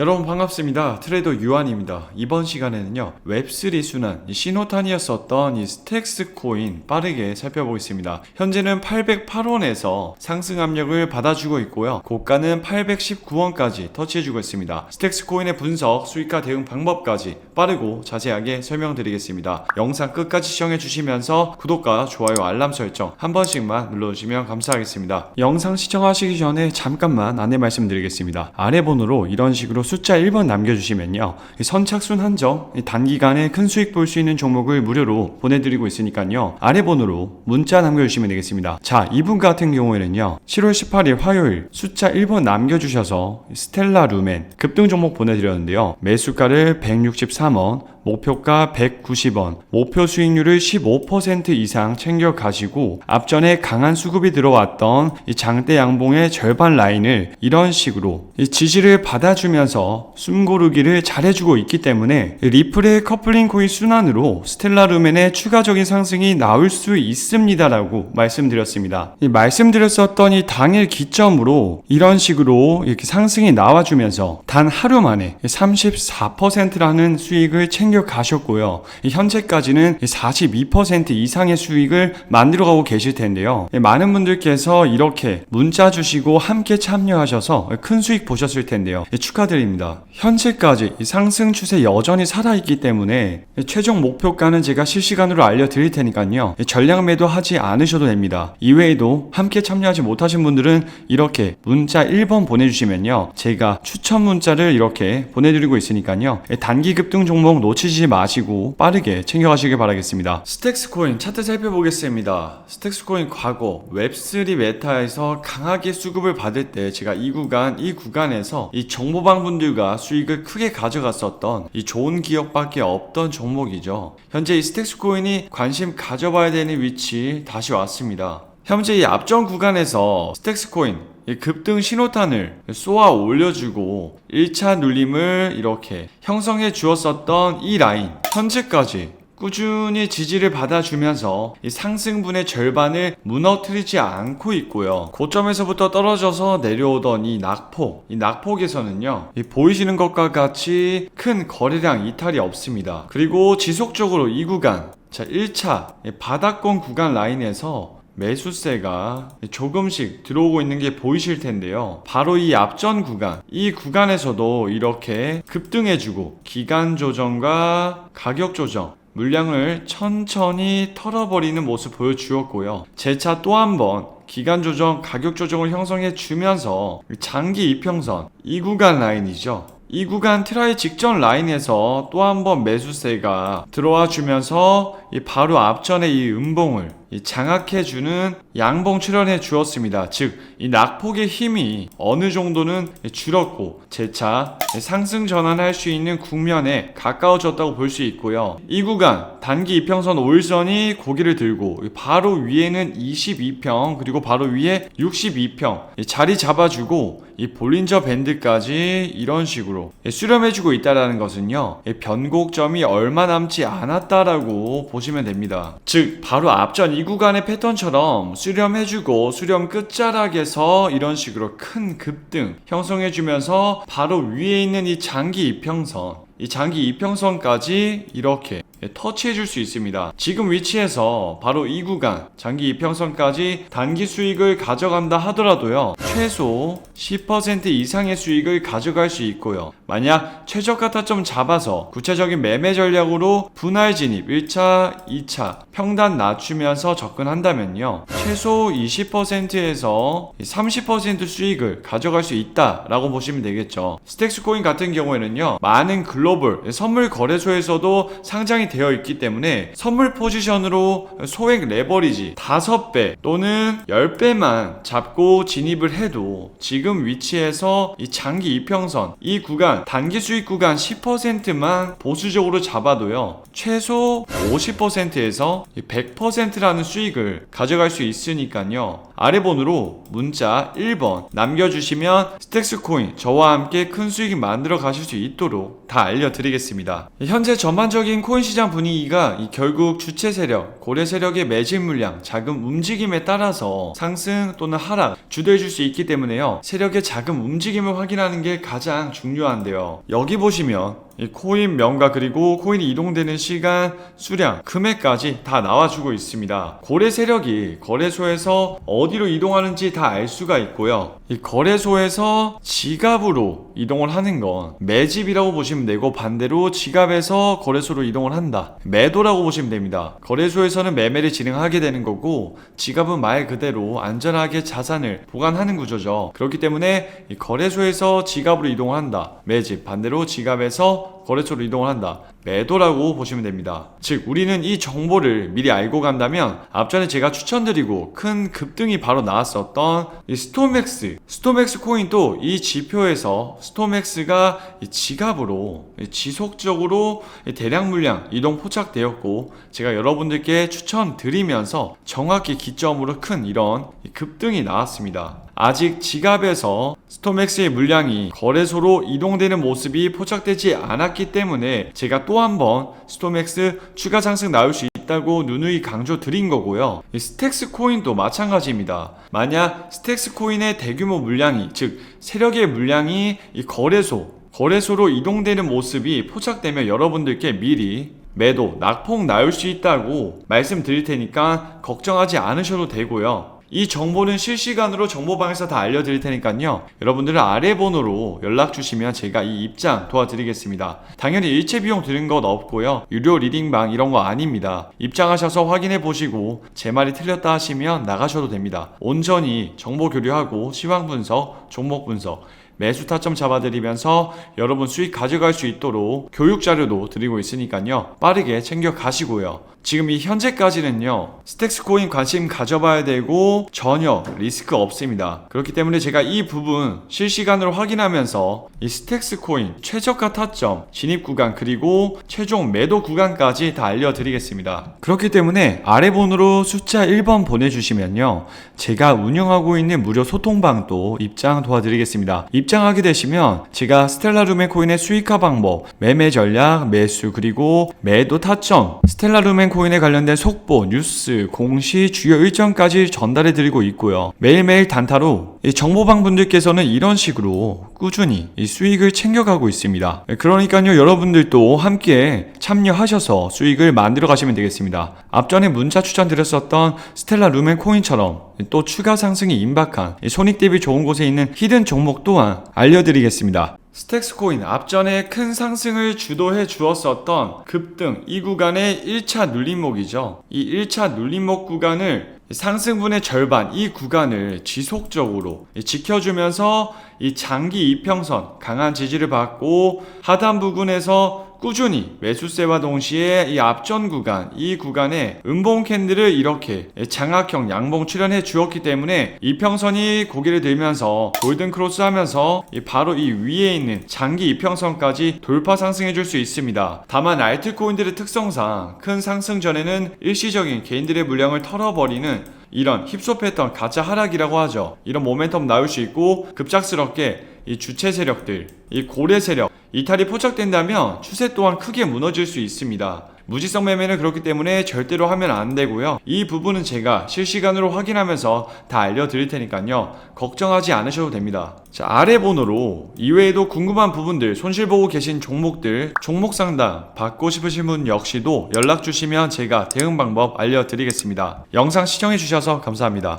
여러분 반갑습니다. 트레이더 유한입니다. 이번 시간에는요, 웹3 순환, 이 신호탄이었었던 이 스택스 코인 빠르게 살펴보겠습니다. 현재는 808원에서 상승 압력을 받아주고 있고요. 고가는 819원까지 터치해주고 있습니다. 스택스 코인의 분석, 수익화 대응 방법까지 빠르고 자세하게 설명드리겠습니다. 영상 끝까지 시청해 주시면서 구독과 좋아요, 알람 설정 한 번씩만 눌러주시면 감사하겠습니다. 영상 시청하시기 전에 잠깐만 안내 말씀드리겠습니다. 아래 번호로 이런 식으로 숫자 1번 남겨주시면요. 이 선착순 한정, 이 단기간에 큰 수익 볼 수 있는 종목을 무료로 보내드리고 있으니까요. 아래 번호로 문자 남겨주시면 되겠습니다. 자, 이분 같은 경우에는요. 7월 18일 화요일 숫자 1번 남겨주셔서 스텔라 루멘 급등 종목 보내드렸는데요. 매수가를 163원, 목표가 190원, 목표 수익률을 15% 이상 챙겨 가시고 앞전에 강한 수급이 들어왔던 이 장대 양봉의 절반 라인을 이런 식으로 이 지지를 받아주면서 숨고르기를 잘해주고 있기 때문에 이 리플의 커플링 코인 순환으로 스텔라 루멘의 추가적인 상승이 나올 수 있습니다라고 말씀드렸습니다. 이 말씀드렸었던 이 당일 기점으로 이런 식으로 이렇게 상승이 나와주면서 단 하루 만에 34%라는 수익을 챙겨 가셨고요. 이 현재까지는 42% 이상의 수익을 만들어가고 계실 텐데요. 예, 많은 분들께서 이렇게 문자 주시고 함께 참여하셔서 큰 수익 보셨을 텐데요. 예, 축하드립니다. 현재까지 이 상승 추세 여전히 살아있기 때문에 예, 최종 목표가는 제가 실시간으로 알려드릴 테니까요. 예, 전량 매도하지 않으셔도 됩니다. 이외에도 함께 참여하지 못하신 분들은 이렇게 문자 1번 보내주시면요. 제가 추천 문자를 이렇게 보내드리고 있으니까요. 예, 단기 급등 종목 놓치지 마시고 빠르게 챙겨가시길 바라겠습니다. 스택스 코인 차트 살펴보겠습니다. 스택스 코인 과거 웹3 메타에서 강하게 수급을 받을 때 제가 이 구간, 이 구간에서 이 정보방 분 들과 수익을 크게 가져갔었던 이 좋은 기억밖에 없던 종목이죠. 현재 이 스택스 코인이 관심 가져봐야 되는 위치 다시 왔습니다. 현재 이 앞전 구간에서 스택스 코인 이 급등 신호탄을 쏘아 올려주고 1차 눌림을 이렇게 형성해 주었었던 이 라인 현재까지 꾸준히 지지를 받아주면서 이 상승분의 절반을 무너뜨리지 않고 있고요. 고점에서부터 떨어져서 내려오던 이 낙폭, 이 낙폭에서는요, 이 보이시는 것과 같이 큰 거래량 이탈이 없습니다. 그리고 지속적으로 이 구간, 자, 1차 바닥권 구간 라인에서 매수세가 조금씩 들어오고 있는 게 보이실 텐데요. 바로 이 앞전 구간, 이 구간에서도 이렇게 급등해주고 기간 조정과 가격 조정, 물량을 천천히 털어버리는 모습 보여주었고요. 재차 또 한 번 기간 조정, 가격 조정을 형성해 주면서 장기 이평선, 이 구간 라인이죠. 이 구간 트라이 직전 라인에서 또 한 번 매수세가 들어와 주면서 이 바로 앞전에 이 음봉을 이 장악해주는 양봉 출현해 주었습니다. 즉, 이 낙폭의 힘이 어느 정도는 줄었고, 재차 상승 전환할 수 있는 국면에 가까워졌다고 볼 수 있고요. 이 구간, 단기 이평선 5일선이 고개를 들고, 바로 위에는 22평, 그리고 바로 위에 62평, 자리 잡아주고, 이 볼린저 밴드까지 이런 식으로 수렴해주고 있다는 것은요, 변곡점이 얼마 남지 않았다라고 보시면 됩니다. 즉, 바로 앞전 이 구간의 패턴처럼 수렴해주고 수렴 끝자락에서 이런 식으로 큰 급등 형성해주면서 바로 위에 있는 이 장기 이평선 이 장기 이평선까지 이렇게 터치해 줄 수 있습니다. 지금 위치에서 바로 이 구간 장기 이평선까지 단기 수익을 가져간다 하더라도요. 최소 10% 이상의 수익을 가져갈 수 있고요. 만약 최저가 타점 잡아서 구체적인 매매 전략으로 분할 진입 1차, 2차 평단 낮추면서 접근한다면요. 최소 20%에서 30% 수익을 가져갈 수 있다라고 보시면 되겠죠. 스택스 코인 같은 경우에는요. 많은 글로벌 선물 거래소에서도 상장이 되어 있기 때문에 선물 포지션으로 소액 레버리지 5배 또는 10배만 잡고 진입을 해도 지금 위치에서 이 장기 이평선 이 구간 단기 수익 구간 10%만 보수적으로 잡아도요 최소 50%에서 100%라는 수익을 가져갈 수 있으니까요 아래 번호로 문자 1번 남겨주시면 스택스 코인 저와 함께 큰 수익 만들어 가실 수 있도록 다 알려드리겠습니다. 현재 전반적인 코인 시장 분위기가 이 결국 주체 세력, 고래 세력의 매집 물량, 자금 움직임에 따라서 상승 또는 하락 주도해 줄 수 있기 때문에요. 세력의 자금 움직임을 확인하는 게 가장 중요한데요. 여기 보시면 이 코인 명가 그리고 코인이 이동되는 시간, 수량, 금액까지 다 나와주고 있습니다. 고래 세력이 거래소에서 어디로 이동하는지 다 알 수가 있고요. 이 거래소에서 지갑으로 이동을 하는 건 매집이라고 보시면 되고 반대로 지갑에서 거래소로 이동을 한다. 매도라고 보시면 됩니다. 거래소에서는 매매를 진행하게 되는 거고 지갑은 말 그대로 안전하게 자산을 보관하는 구조죠. 그렇기 때문에 이 거래소에서 지갑으로 이동을 한다. 매집 반대로 지갑에서 거래소로 이동을 한다. 매도라고 보시면 됩니다. 즉, 우리는 이 정보를 미리 알고 간다면 앞전에 제가 추천드리고 큰 급등이 바로 나왔었던 이 스토맥스, 스토맥스 코인도 이 지표에서 스토맥스가 이 지갑으로 이 지속적으로 이 대량 물량 이동 포착되었고 제가 여러분들께 추천드리면서 정확히 기점으로 큰 이런 이 급등이 나왔습니다. 아직 지갑에서 스토맥스의 물량이 거래소로 이동되는 모습이 포착되지 않았기 때문에 제가 또 한번 스토맥스 추가 상승 나올 수 있다고 누누이 강조 드린 거고요. 이 스택스 코인도 마찬가지입니다. 만약 스택스 코인의 대규모 물량이 즉 세력의 물량이 이 거래소 거래소로 이동되는 모습이 포착되면 여러분들께 미리 매도 낙폭 나올 수 있다고 말씀드릴 테니까 걱정하지 않으셔도 되고요. 이 정보는 실시간으로 정보방에서 다 알려드릴 테니까요. 여러분들은 아래 번호로 연락 주시면 제가 이 입장 도와드리겠습니다. 당연히 일체 비용 드는 것 없고요. 유료 리딩방 이런 거 아닙니다. 입장하셔서 확인해 보시고 제 말이 틀렸다 하시면 나가셔도 됩니다. 온전히 정보 교류하고 시황 분석, 종목 분석, 매수 타점 잡아드리면서 여러분 수익 가져갈 수 있도록 교육 자료도 드리고 있으니까요. 빠르게 챙겨 가시고요. 지금 이 현재까지는요. 스택스 코인 관심 가져봐야 되고 전혀 리스크 없습니다. 그렇기 때문에 제가 이 부분 실시간으로 확인하면서 이 스택스 코인 최저가 타점, 진입 구간 그리고 최종 매도 구간까지 다 알려드리겠습니다. 그렇기 때문에 아래 번호로 숫자 1번 보내주시면요. 제가 운영하고 있는 무료 소통방도 입장 도와드리겠습니다. 입장 하게 되시면 제가 스텔라루멘 코인의 수익화 방법, 매매 전략, 매수 그리고 매도 타점, 스텔라루멘 코인에 관련된 속보, 뉴스, 공시, 주요 일정까지 전달해 드리고 있고요. 매일매일 단타로 이 정보방 분들께서는 이런 식으로 꾸준히 이 수익을 챙겨가고 있습니다. 그러니까요, 여러분들도 함께 참여하셔서 수익을 만들어 가시면 되겠습니다. 앞전에 문자 추천드렸었던 스텔라 루멘 코인처럼 또 추가 상승이 임박한 이 손익 대비 좋은 곳에 있는 히든 종목 또한 알려드리겠습니다. 스택스 코인 앞전에 큰 상승을 주도해 주었었던 급등 이 구간의 1차 눌림목이죠. 이 1차 눌림목 구간을 상승분의 절반 이 구간을 지속적으로 지켜주면서 이 장기 이평선 강한 지지를 받고 하단 부근에서 꾸준히 매수세와 동시에 이 앞전 구간, 이 구간에 음봉 캔들을 이렇게 장악형 양봉 출현해 주었기 때문에 이평선이 고개를 들면서 골든 크로스 하면서 이 바로 이 위에 있는 장기 이평선까지 돌파 상승해 줄 수 있습니다. 다만 알트코인들의 특성상 큰 상승 전에는 일시적인 개인들의 물량을 털어버리는 이런 힙소 패턴 가짜 하락이라고 하죠. 이런 모멘텀 나올 수 있고 급작스럽게 이 주체 세력들, 이 고래 세력 이탈이 포착된다면 추세 또한 크게 무너질 수 있습니다. 무지성 매매는 그렇기 때문에 절대로 하면 안 되고요. 이 부분은 제가 실시간으로 확인하면서 다 알려드릴 테니까요. 걱정하지 않으셔도 됩니다. 자, 아래 번호로 이외에도 궁금한 부분들, 손실 보고 계신 종목들, 종목 상담 받고 싶으신 분 역시도 연락 주시면 제가 대응 방법 알려드리겠습니다. 영상 시청해 주셔서 감사합니다.